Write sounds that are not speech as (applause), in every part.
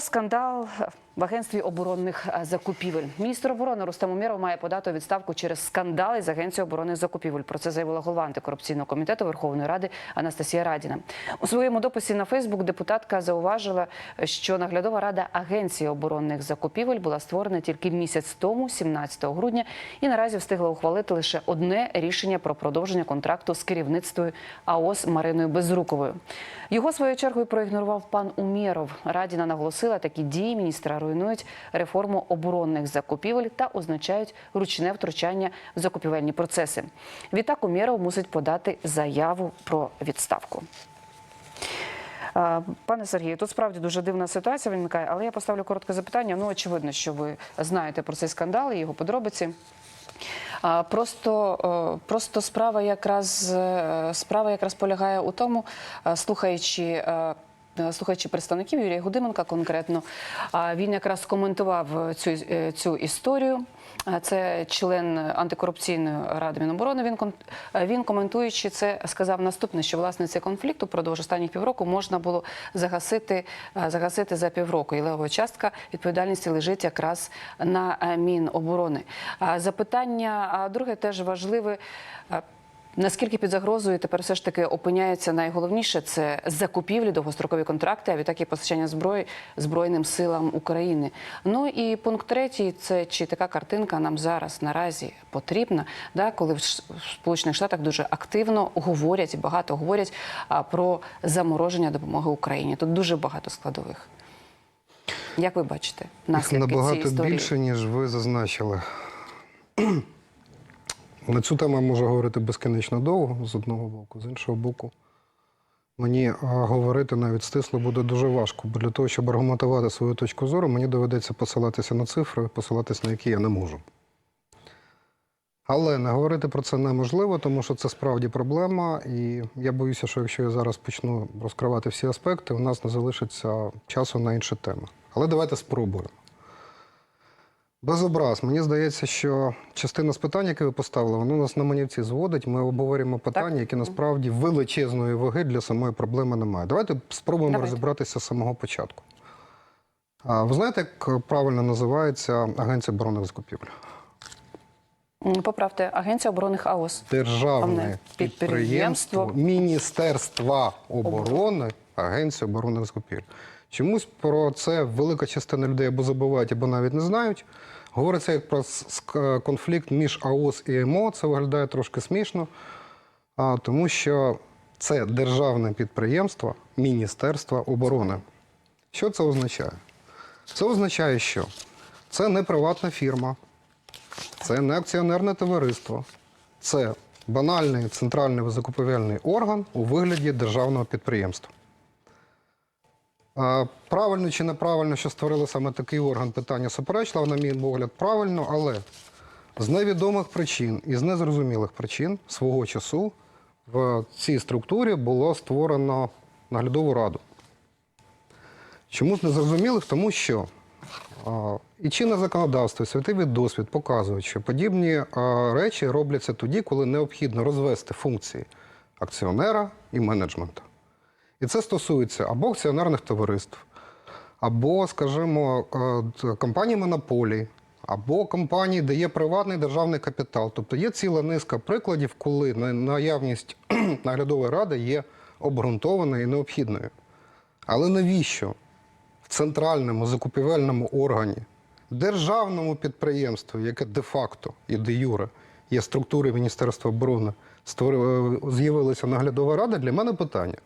Скандал в агентстві оборонних е, закупівель. Міністр оборони Рустем Умєров має подати відставку через скандали з агенції оборонних закупівель. Про це заявила голова антикорупційного комітету Верховної Ради Анастасія Радіна. У своєму дописі на Фейсбук депутатка зауважила, що наглядова рада агенції оборонних закупівель була створена тільки місяць тому, 17 грудня, і наразі встигла ухвалити лише одне рішення про продовження контракту з керівництвом АОС Мариною Безруковою. Його своєю чергою проігнорував пан Умєров. Радіна наголосила, такі дії міністра руйнують реформу оборонних закупівель та означають ручне втручання в закупівельні процеси. Відтак Умєров мусить подати заяву про відставку. Пане Сергію, тут справді дуже дивна ситуація виникає, але я поставлю коротке запитання. Ну, очевидно, що ви знаєте про цей скандал і його подробиці. Просто, е, просто справа якраз е, справа якраз полягає у тому, е, слухаючи. Е, Слухаючи представників Юрія Гудименка конкретно, він якраз коментував цю, е, цю історію. Це член антикорупційної ради Міноборони. Він е, він коментуючи це сказав наступне, що власне цей конфлікт упродовж останніх півроку можна було загасити, е, загасити за півроку. І левова частка відповідальності лежить якраз на е, Міноборони. Запитання друге теж важливе. Наскільки під загрозою тепер все ж таки опиняється найголовніше це закупівлі, довгострокові контракти, а відтак і постачання зброї Збройним силам України. Ну і пункт третій це чи така картинка нам зараз наразі потрібна, да, коли в Сполучених Штатах дуже активно говорять багато говорять про замороження допомоги Україні. Тут дуже багато складових. Як ви бачите, наслідки Набагато цієї історії? більше, ніж ви зазначили. На цю тему я можу говорити безкінечно довго з одного боку, з іншого боку. Мені говорити навіть стисло буде дуже важко, бо для того, щоб аргументувати свою точку зору, мені доведеться посилатися на цифри, посилатися на які я не можу. Але не говорити про це неможливо, тому що це справді проблема. І я боюся, що якщо я зараз почну розкривати всі аспекти, у нас не залишиться часу на інші теми. Але давайте спробуємо. Без образ. Мені здається, що частина з питань, які ви поставили, воно нас на манівці зводить. Ми обговорюємо питання, які насправді величезної ваги для самої проблеми немає. Давайте спробуємо Давайте. розібратися з самого початку. А, ви знаєте, як правильно називається Агенція оборонних закупівель? Поправте, Агенція оборонних АОС. Державне підприємство. підприємство Міністерства оборони Агенція оборонних закупівель. Чомусь про це велика частина людей або забувають, або навіть не знають. Говориться як про конфлікт між АОС і МО. Це виглядає трошки смішно, тому що це державне підприємство Міністерства оборони. Що це означає? Це означає, що це не приватна фірма, це не акціонерне товариство, це банальний центральний закупівельний орган у вигляді державного підприємства. Правильно чи неправильно, що створили саме такий орган, питання суперечливо, на мій погляд, правильно, але з невідомих причин і з незрозумілих причин свого часу в цій структурі було створено наглядову раду. Чому з незрозумілих? Тому що а, і чинне законодавство, і світовий досвід показують, що подібні а, речі робляться тоді, коли необхідно розвести функції акціонера і менеджменту. І це стосується або акціонерних товариств, або, скажімо, е, компаній монополій, або компаній, де є приватний державний капітал. Тобто є ціла низка прикладів, коли наявність (clears throat) наглядової ради є обґрунтованою і необхідною. Але навіщо в центральному закупівельному органі, державному підприємстві, яке де-факто і де-юре є структури Міністерства оборони, створили- з'явилася наглядова рада, для мене питання.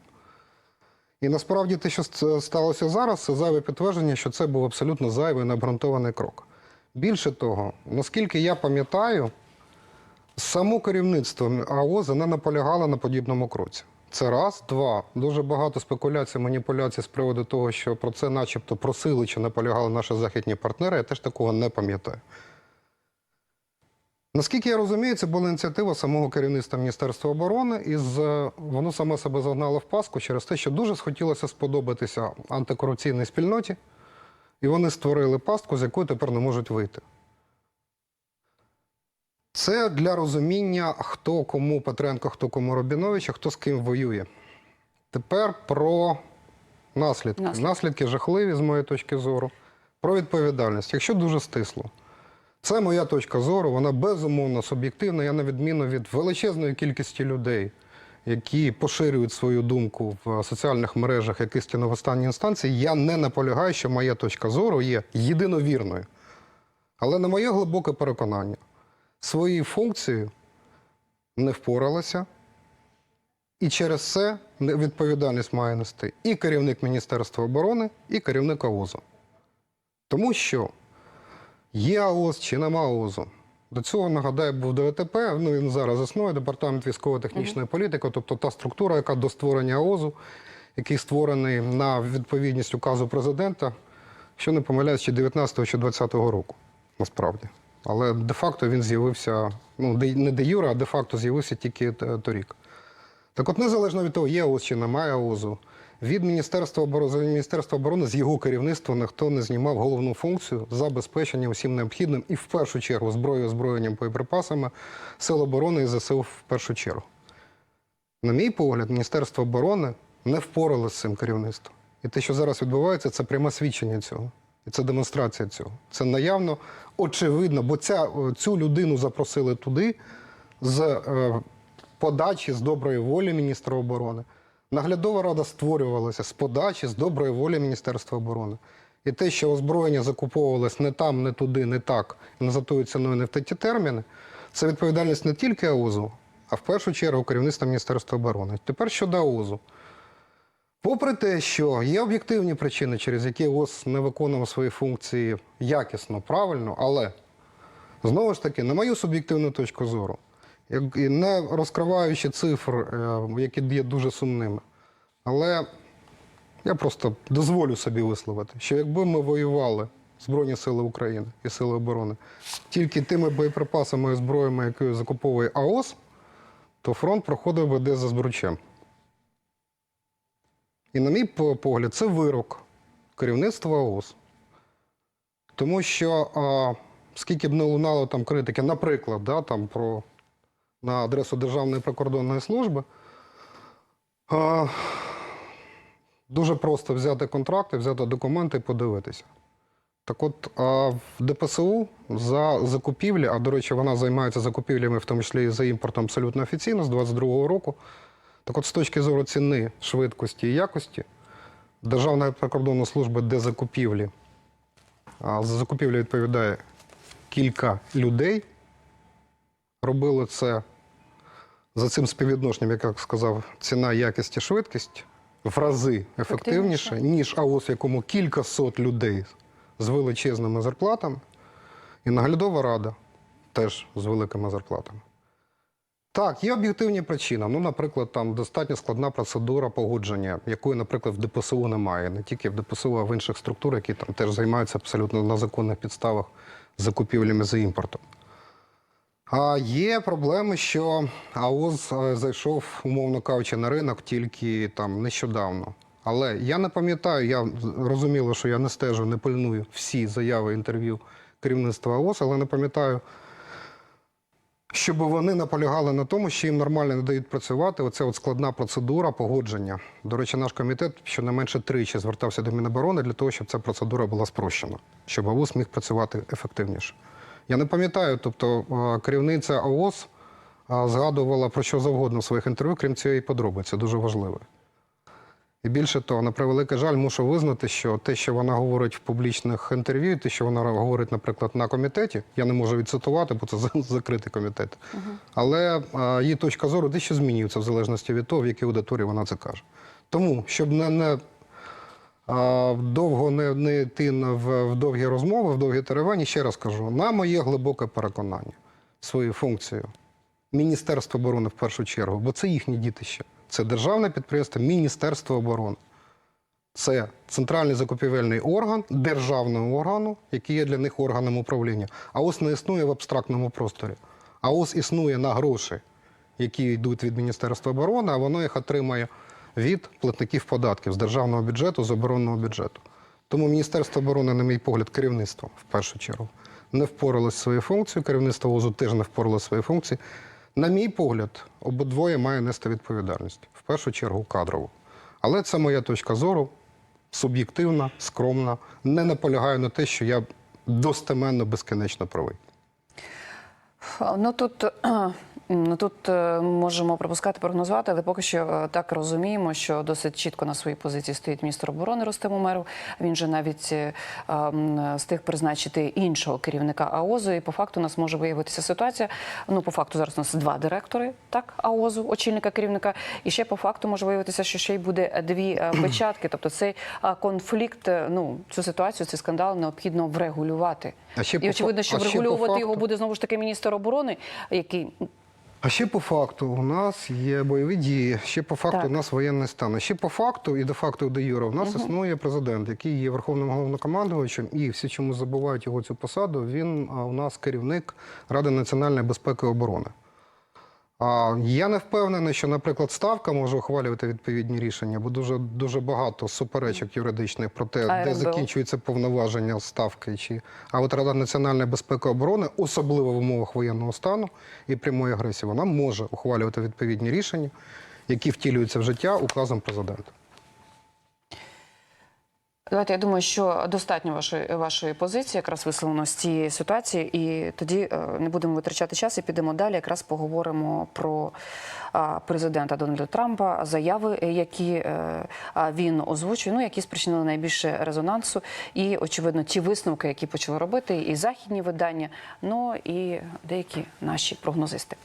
І насправді те, що сталося зараз, це зайве підтвердження, що це був абсолютно зайвий необґрунтований крок. Більше того, наскільки я пам'ятаю, само керівництво АОЗ не наполягало на подібному кроці. Це раз, два. Дуже багато спекуляцій, маніпуляцій з приводу того, що про це начебто просили чи наполягали наші західні партнери. Я теж такого не пам'ятаю. Наскільки я розумію, це була ініціатива самого керівництва Міністерства оборони, і воно саме себе загнало в паску через те, що дуже схотілося сподобатися антикорупційній спільноті, і вони створили пастку, з якої тепер не можуть вийти. Це для розуміння, хто кому Петренко, хто кому Робінович, а хто з ким воює. Тепер про. Наслідки. Наслідки жахливі, з моєї точки зору. Про відповідальність. Якщо дуже стисло. Це моя точка зору, вона безумовно суб'єктивна. Я на відміну від величезної кількості людей, які поширюють свою думку в соціальних мережах як істину в останній інстанції, я не наполягаю, що моя точка зору є єдиновірною. Але на моє глибоке переконання, своєю функцією не впоралася, і через це відповідальність має нести і керівник Міністерства оборони, і керівник АОЗу. Тому що є АОЗ чи нема АОЗу. До цього, нагадаю, був ДВТП, ну він зараз існує, Департамент військово-технічної політики, тобто та структура, яка до створення АОЗу, який створений на відповідність указу президента, що не помиляюсь, чи 19 чи 20 року, насправді. Але де-факто він з'явився, ну, не де юра, а де-факто з'явився тільки торік. Так от, незалежно від того, є ООЗ чи немає ООЗу, від Міністерства оборони, Міністерства оборони з його керівництва ніхто не знімав головну функцію забезпечення усім необхідним і в першу чергу зброєю, озброєнням, боєприпасами Сил оборони і ЗСУ в першу чергу. На мій погляд, Міністерство оборони не впоралося з цим керівництвом. І те, що зараз відбувається, це пряме свідчення цього. І це демонстрація цього. Це наявно очевидно, бо ця, цю людину запросили туди з е, подачі, з доброї волі міністра оборони. Наглядова рада створювалася з подачі, з доброї волі Міністерства оборони. І те, що озброєння закуповувалось не там, не туди, не так, не за тою ціною, не в ті терміни, це відповідальність не тільки АУЗу, а в першу чергу керівництва Міністерства оборони. Тепер щодо АУЗу. Попри те, що є об'єктивні причини, через які ООС не виконував свої функції якісно, правильно, але знову ж таки, на мою суб'єктивну точку зору, не розкриваючи цифр, е, які є дуже сумними, але я просто дозволю собі висловити, що якби ми воювали Збройні Сили України і Сили оборони тільки тими боєприпасами і зброями, які закуповує АОС, то фронт проходив би десь за збручем. І, на мій погляд, це вирок керівництва ООС. Тому що а, скільки б не лунало там критики, наприклад, да, там про, на адресу Державної прикордонної служби, дуже просто взяти контракти, взяти документи і подивитися. Так от, в ДПСУ за закупівлі, а до речі, вона займається закупівлями, в тому числі і за імпортом абсолютно офіційно з 22-го року. Так от, з точки зору ціни, швидкості і якості, Державна прикордонна служба, де закупівлі, а за закупівлю відповідає кілька людей, робили це за цим співвідношенням, як я сказав, ціна, якість і швидкість в рази ефективніше, ніж АОС, в якому кілька сот людей з величезними зарплатами, і наглядова рада теж з великими зарплатами. Так, є об'єктивні причини. Ну, наприклад, там достатньо складна процедура погодження, якої, наприклад, в ДПСУ немає. Не тільки в ДПСУ, а в інших структурах, які там теж займаються абсолютно на законних підставах закупівлями за імпортом. А є проблеми, що АОЗ е, зайшов, умовно кажучи, на ринок тільки там нещодавно. Але я не пам'ятаю, я розуміло, що я не стежу, не пильную всі заяви інтерв'ю керівництва АОЗ, але не пам'ятаю, щоб вони наполягали на тому, що їм нормально не дають працювати. Оця от складна процедура погодження. До речі, наш комітет щонайменше тричі звертався до Міноборони для того, щоб ця процедура була спрощена, щоб АОС міг працювати ефективніше. Я не пам'ятаю, тобто е, керівниця АОС е, згадувала про що завгодно в своїх інтерв'ю, крім цієї подробиці, дуже важливої. І більше того, на превеликий жаль, мушу визнати, що те, що вона говорить в публічних інтерв'ю, те, що вона говорить, наприклад, на комітеті, я не можу відцитувати, бо це (laughs) закритий комітет. Але а, її точка зору дещо змінюється в залежності від того, в якій аудиторії вона це каже. Тому, щоб не, не довго не, не йти в, в довгі розмови, в довгі теревені, ще раз кажу, на моє глибоке переконання своєю функцією Міністерство оборони в першу чергу, бо це їхнє дітище. Це державне підприємство Міністерство оборони. Це центральний закупівельний орган державного органу, який є для них органом управління. А ось не існує в абстрактному просторі. А ось існує на гроші, які йдуть від Міністерства оборони, а воно їх отримає від платників податків з державного бюджету, з оборонного бюджету. Тому Міністерство оборони, на мій погляд, керівництво в першу чергу не впоралось зі своєю функцією, керівництво ВОЗу теж не впоралося своєю функцією. На мій погляд, обидвоє має нести відповідальність. В першу чергу кадрову. Але це моя точка зору. суб'єктивна, скромна. Не наполягаю на те, що я достеменно безкінечно правий. Ну тут. Ну тут е, можемо пропускати прогнозувати, але поки що е, так розуміємо, що досить чітко на своїй позиції стоїть міністр оборони Рустем Умеров. Він же навіть е, м, встиг призначити іншого керівника АОЗу. І по факту у нас може виявитися ситуація. Ну по факту зараз у нас два директори, так АОЗу, очільника керівника. І ще по факту може виявитися, що ще й буде дві (clears throat) печатки. Тобто цей конфлікт, ну цю ситуацію, цей скандал необхідно врегулювати. А ще І очевидно, що а ще його буде знову ж таки міністр оборони, який А ще по факту у нас є бойові дії, ще по факту Так. у нас воєнний стан. А ще по факту і де факту до юре, у нас існує президент, який є верховним головнокомандувачем, і всі чому забувають його цю посаду. Він у нас керівник Ради національної безпеки і оборони. А я не впевнений, що, наприклад, ставка може ухвалювати відповідні рішення, бо дуже дуже багато суперечок юридичних про те, де закінчується повноваження ставки. Чи а от Рада національної безпеки оборони, особливо в умовах воєнного стану і прямої агресії, вона може ухвалювати відповідні рішення, які втілюються в життя указом президента. Давайте я думаю, що достатньо вашої вашої позиції, якраз висловлено з цієї ситуації, і тоді е, не будемо витрачати час і підемо далі. Якраз поговоримо про президента Дональда Трампа, заяви, які е, він озвучує, ну які спричинили найбільше резонансу, і очевидно ті висновки, які почали робити і західні видання, ну і деякі наші прогнозисти.